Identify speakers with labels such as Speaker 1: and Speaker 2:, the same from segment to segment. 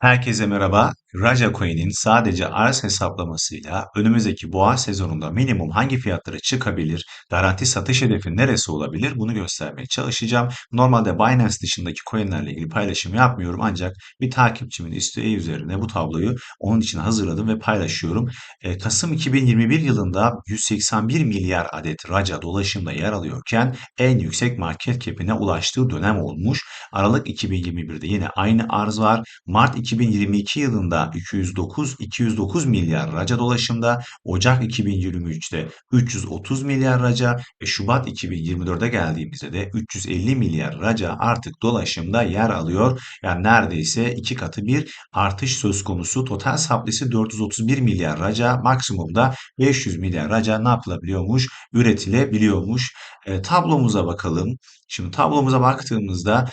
Speaker 1: Herkese merhaba. Raja Coin'in sadece arz hesaplamasıyla önümüzdeki boğa sezonunda minimum hangi fiyatlara çıkabilir, garanti satış hedefi neresi olabilir bunu göstermeye çalışacağım. Normalde Binance dışındaki coinlerle ilgili paylaşım yapmıyorum ancak bir takipçimin isteği üzerine bu tabloyu onun için hazırladım ve paylaşıyorum. E, Kasım 2021 yılında 181 milyar adet Raja dolaşımda yer alıyorken en yüksek market cap'ine ulaştığı dönem olmuş. Aralık 2021'de yine aynı arz var. Mart 2022 yılında 209 209 milyar raca dolaşımda, Ocak 2023'te 330 milyar raca ve Şubat 2024'e geldiğimizde de 350 milyar raca artık dolaşımda yer alıyor. Yani neredeyse iki katı bir artış söz konusu. Total saplisi 431 milyar raca, maksimumda 500 milyar raca ne yapılabiliyormuş? Üretilebiliyormuş. E, tablomuza bakalım. Şimdi tablomuza baktığımızda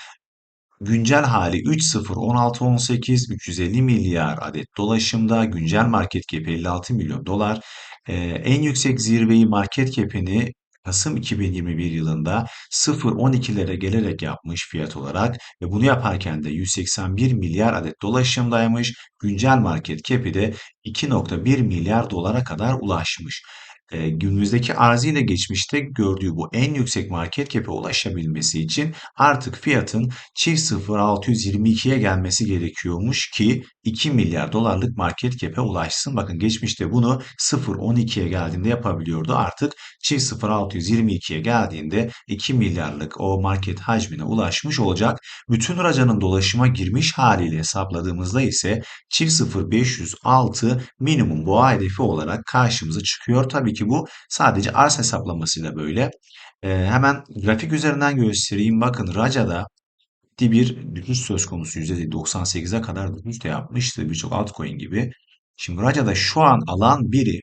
Speaker 1: Güncel hali 3.0 16.18 350 milyar adet dolaşımda güncel market cap 56 milyon dolar. Ee, en yüksek zirveyi market cap'ini Kasım 2021 yılında 0.12'lere gelerek yapmış fiyat olarak ve bunu yaparken de 181 milyar adet dolaşımdaymış. Güncel market cap'i de 2.1 milyar dolara kadar ulaşmış e, günümüzdeki arzıyla geçmişte gördüğü bu en yüksek market cap'e ulaşabilmesi için artık fiyatın çift 0.622'ye gelmesi gerekiyormuş ki 2 milyar dolarlık market cap'e ulaşsın. Bakın geçmişte bunu 0.12'ye geldiğinde yapabiliyordu. Artık çift 0.622'ye geldiğinde 2 milyarlık o market hacmine ulaşmış olacak. Bütün racanın dolaşıma girmiş haliyle hesapladığımızda ise çift 0.506 minimum boğa hedefi olarak karşımıza çıkıyor. Tabii ki bu sadece arz hesaplamasıyla böyle. Ee, hemen grafik üzerinden göstereyim. Bakın Raca'da ciddi bir düşüş söz konusu. %98'e kadar düşüş de yapmıştı birçok altcoin gibi. Şimdi Raca'da şu an alan biri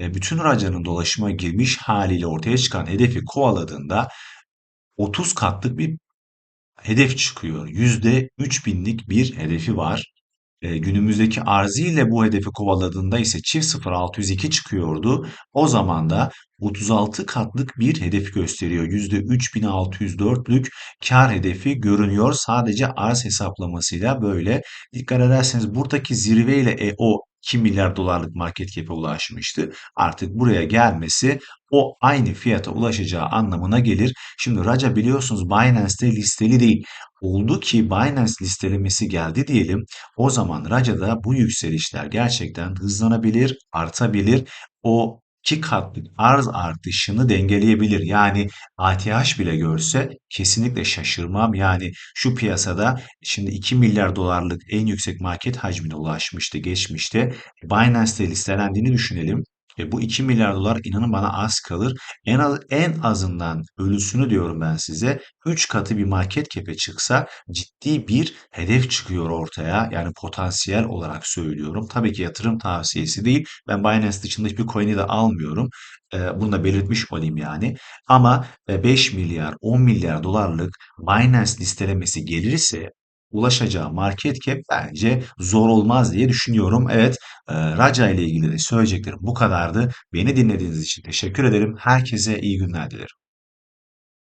Speaker 1: bütün Raca'nın dolaşıma girmiş haliyle ortaya çıkan hedefi kovaladığında 30 katlık bir hedef çıkıyor. %3000'lik bir hedefi var. E, günümüzdeki arziyle bu hedefi kovaladığında ise çift 0.602 çıkıyordu. O zaman da 36 katlık bir hedef gösteriyor. %3604'lük kar hedefi görünüyor. Sadece arz hesaplamasıyla böyle. Dikkat ederseniz buradaki zirveyle e, o 2 milyar dolarlık market cap'e ulaşmıştı. Artık buraya gelmesi o aynı fiyata ulaşacağı anlamına gelir. Şimdi Raja biliyorsunuz Binance'te listeli değil. Oldu ki Binance listelemesi geldi diyelim. O zaman Raja'da bu yükselişler gerçekten hızlanabilir, artabilir. O iki katlık arz artışını dengeleyebilir. Yani ATH bile görse kesinlikle şaşırmam. Yani şu piyasada şimdi 2 milyar dolarlık en yüksek market hacmine ulaşmıştı geçmişte. Binance'te listelendiğini düşünelim. E bu 2 milyar dolar inanın bana az kalır. En az, en azından ölüsünü diyorum ben size. 3 katı bir market cap'e çıksa ciddi bir hedef çıkıyor ortaya. Yani potansiyel olarak söylüyorum. Tabii ki yatırım tavsiyesi değil. Ben Binance dışında hiçbir coin'i de almıyorum. E, bunu da belirtmiş olayım yani. Ama e, 5 milyar, 10 milyar dolarlık Binance listelemesi gelirse ulaşacağı market cap bence zor olmaz diye düşünüyorum. Evet, e, Raja ile ilgili de söyleyeceklerim bu kadardı. Beni dinlediğiniz için teşekkür ederim. Herkese iyi günler dilerim.